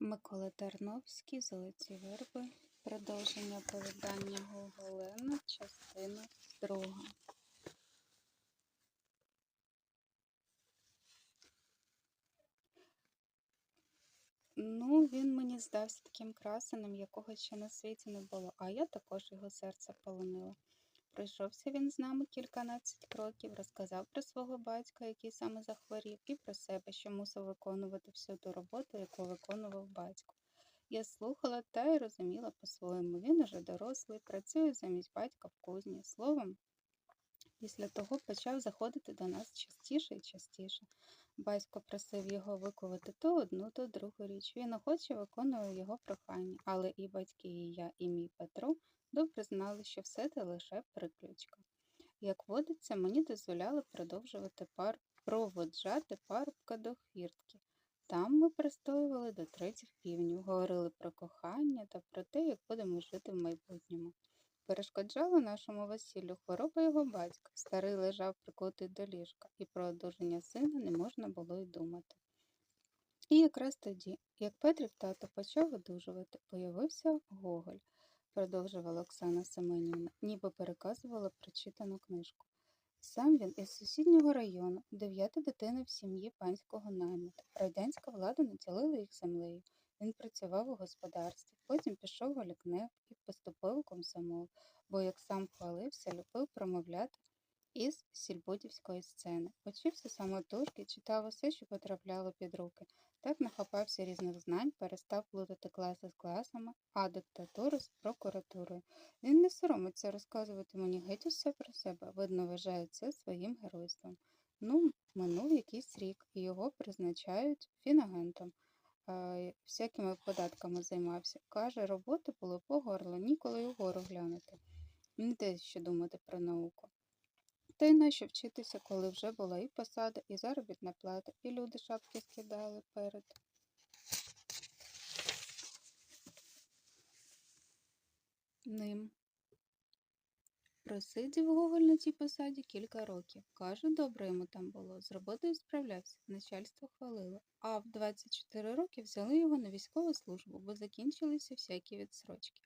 Микола Тарновський Золоті верби. Продовження оповідання Гоголена, частина друга. Ну, він мені здався таким красеним, якого ще на світі не було, а я також його серце полонила. Пройшовся він з нами кільканадцять кроків, розказав про свого батька, який саме захворів, і про себе, що мусив виконувати всю ту роботу, яку виконував батько. Я слухала та й розуміла по-своєму. Він уже дорослий, працює замість батька в кузні. Словом, після того почав заходити до нас частіше і частіше. Батько просив його викувати то одну, то другу річ. Він охоче виконував його прохання, але і батьки, і я, і мій Петро добре знали, що все це лише приключка. Як водиться, мені дозволяли продовжувати пар... проводжати парубка до хвіртки. Там ми пристоювали до третіх півнів, говорили про кохання та про те, як будемо жити в майбутньому. Перешкоджала нашому весіллю хвороба його батька. Старий лежав прикутий до ліжка, і про одужання сина не можна було й думати. І якраз тоді, як Петрів тато почав одужувати, появився Гоголь, продовжувала Оксана Семенівна, ніби переказувала прочитану книжку. Сам він із сусіднього району, дев'ята дитина в сім'ї панського наймита. Радянська влада наділила їх землею. Він працював у господарстві, потім пішов у лікнеп і поступив у комсомол, бо, як сам хвалився, любив промовляти із сільбудівської сцени. Учився самотужки, читав усе, що потрапляло під руки. Так нахапався різних знань, перестав плутати класи з класами, а диктатуру з прокуратурою. Він не соромиться розказувати мені геть усе про себе, видно, вважає це своїм геройством. Ну, минув якийсь рік, і його призначають фінагентом. Всякими податками займався. Каже, роботи було по горло, ніколи й угору глянути. Не те, що думати про науку. Та й нащо вчитися, коли вже була і посада, і заробітна плата, і люди шапки скидали перед. Ним. Просидів Гоголь на посаді кілька років. Каже, добре йому там було, з роботою справлявся, начальство хвалило. А в 24 роки взяли його на військову службу, бо закінчилися всякі відсрочки.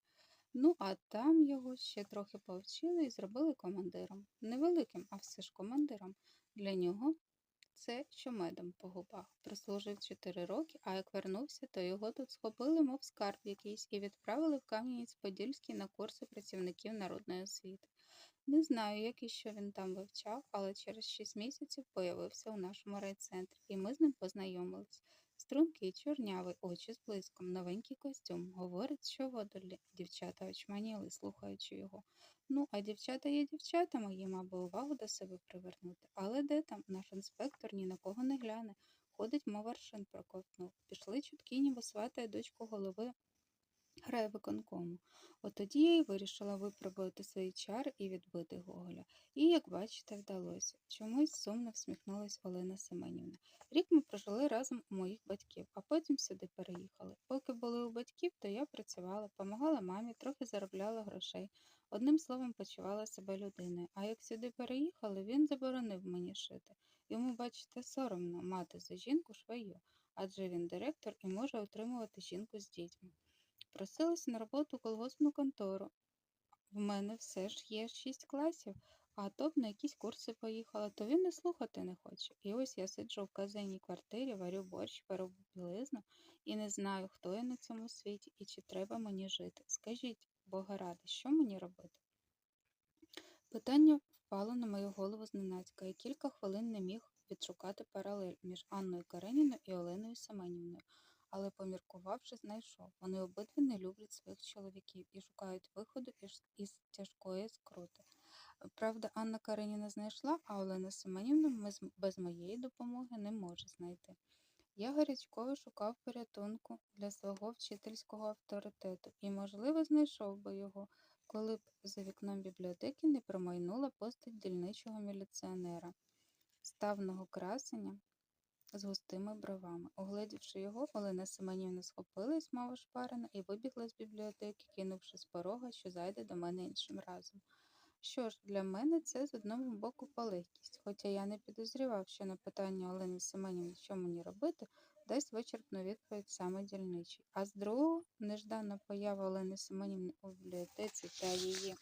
Ну, а там його ще трохи повчили і зробили командиром. Невеликим, а все ж командиром. Для нього це що медом по губах. Прослужив 4 роки, а як вернувся, то його тут схопили, мов скарб якийсь, і відправили в Кам'янець-Подільський на курси працівників народної освіти. Не знаю, як і що він там вивчав, але через 6 місяців появився у нашому райцентрі, і ми з ним познайомились. Стрункий, чорнявий, очі з блиском, новенький костюм. Говорить, що водолі. Дівчата очманіли, слухаючи його. Ну, а дівчата є дівчатами, їм аби увагу до себе привернути. Але де там? Наш інспектор ні на кого не гляне. Ходить, мов аршин проковтнув. Пішли чутки, ніби сватає дочку голови грає виконкому. От тоді я й вирішила випробувати свої чари і відбити Гоголя. І, як бачите, вдалося. Чомусь сумно всміхнулась Олена Семенівна. Рік ми прожили разом у моїх батьків, а потім сюди переїхали. Поки були у батьків, то я працювала, помагала мамі, трохи заробляла грошей. Одним словом, почувала себе людиною. А як сюди переїхали, він заборонив мені шити. Йому, бачите, соромно мати за жінку швею, адже він директор і може утримувати жінку з дітьми. Просилася на роботу у колгоспну контору. В мене все ж є шість класів, а то б на якісь курси поїхала, то він і слухати не хоче. І ось я сиджу в казенній квартирі, варю борщ, перу білизну і не знаю, хто я на цьому світі і чи треба мені жити. Скажіть, Бога ради, що мені робити? Питання впало на мою голову зненацька, і кілька хвилин не міг відшукати паралель між Анною Кареніною і Оленою Семенівною але, поміркувавши, знайшов. Вони обидві не люблять своїх чоловіків і шукають виходу із, тяжкої скрути. Правда, Анна Кареніна знайшла, а Олена Семенівна без моєї допомоги не може знайти. Я гарячково шукав порятунку для свого вчительського авторитету і, можливо, знайшов би його, коли б за вікном бібліотеки не промайнула постать дільничого міліціонера, ставного красення з густими бровами. Угледівши його, Олена Семенівна схопилась, мов шпарена, і вибігла з бібліотеки, кинувши з порога, що зайде до мене іншим разом. Що ж, для мене це з одного боку полегкість, хоча я не підозрював, що на питання Олени Семенівни, що мені робити, дасть вичерпну відповідь саме дільничий. А з другого неждана поява Олени Семенівни у бібліотеці та її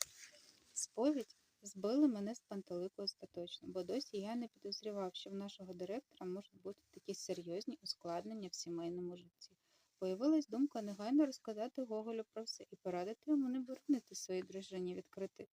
сповідь збили мене з пантелику остаточно, бо досі я не підозрював, що в нашого директора можуть бути такі серйозні ускладнення в сімейному житті. Появилась думка негайно розказати Гоголю про все і порадити йому не боронити своїй дружині відкрити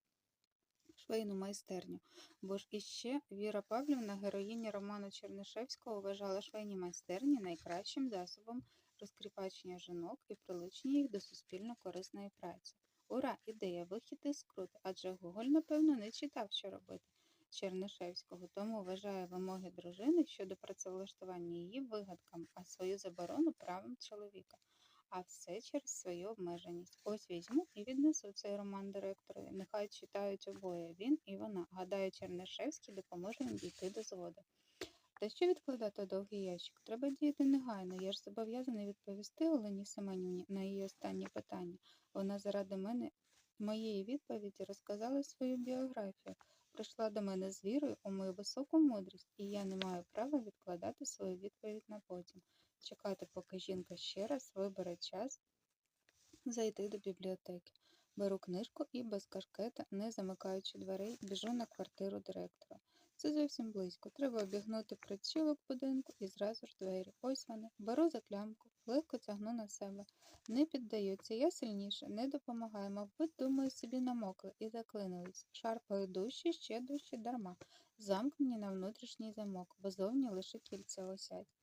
швейну майстерню. Бо ж іще Віра Павлівна, героїня роману Чернишевського, вважала швейні майстерні найкращим засобом розкріпачення жінок і прилучення їх до суспільно корисної праці. Ура, ідея, вихід із скрути, адже Гоголь, напевно, не читав, що робити Чернишевського, тому вважає вимоги дружини щодо працевлаштування її вигадками, а свою заборону правом чоловіка. А все через свою обмеженість. Ось візьму і віднесу цей роман директорові. Нехай читають обоє він і вона. Гадаю, Чернишевський допоможе їм дійти до згоди. Та що відкладати довгий ящик? Треба діяти негайно. Я ж зобов'язаний відповісти Олені Семенівні на її останнє питання. Вона заради мене моєї відповіді розказала свою біографію, прийшла до мене з вірою у мою високу мудрість, і я не маю права відкладати свою відповідь на потім. Чекати, поки жінка ще раз вибере час зайти до бібліотеки. Беру книжку і без кашкета, не замикаючи дверей, біжу на квартиру директора. Це зовсім близько. Треба обігнути причілок будинку і зразу ж двері. Ось вони. Беру за клямку, легко тягну на себе. Не піддаються, я сильніше, не допомагаю, мабуть, думаю, собі намокли і заклинились. Шарпаю дужче, ще дужче дарма. Замкнені на внутрішній замок, бо зовні лише кільця осять.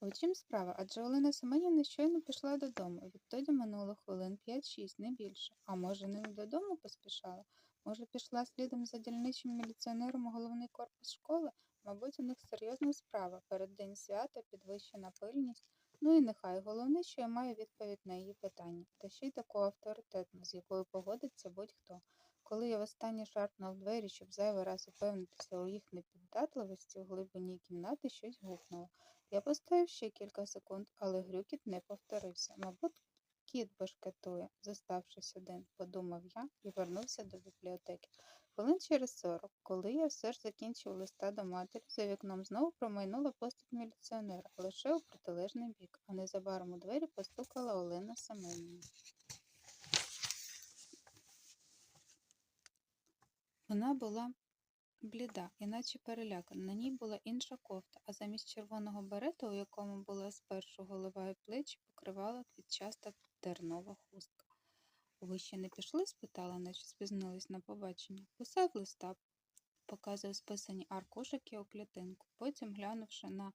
У чим справа? Адже Олена Семенівна щойно пішла додому. Відтоді минуло хвилин 5-6, не більше. А може, не додому поспішала? Може, пішла слідом за дільничим міліціонером у головний корпус школи? Мабуть, у них серйозна справа. Перед день свята, підвищена пильність. Ну і нехай. Головне, що я маю відповідь на її питання. Та ще й таку авторитетну, з якою погодиться будь-хто. Коли я востаннє шарпнув двері, щоб зайвий раз упевнитися у їх непіддатливості, у глибині кімнати щось гукнуло. Я постояв ще кілька секунд, але грюкіт не повторився. Мабуть, кіт башкетує, зоставшись один, подумав я і вернувся до бібліотеки. Хвилин через сорок, коли я все ж закінчив листа до матері, за вікном знову промайнула постать міліціонера, лише у протилежний бік, а незабаром у двері постукала Олена Семенівна. Вона була бліда, іначе перелякана. На ній була інша кофта, а замість червоного берета, у якому була спершу голова і плечі, покривала квітчаста тернова хустка. Ви ще не пішли? спитала, наче спізнились на побачення. Писав листа, показував списані аркушики у клітинку. Потім, глянувши на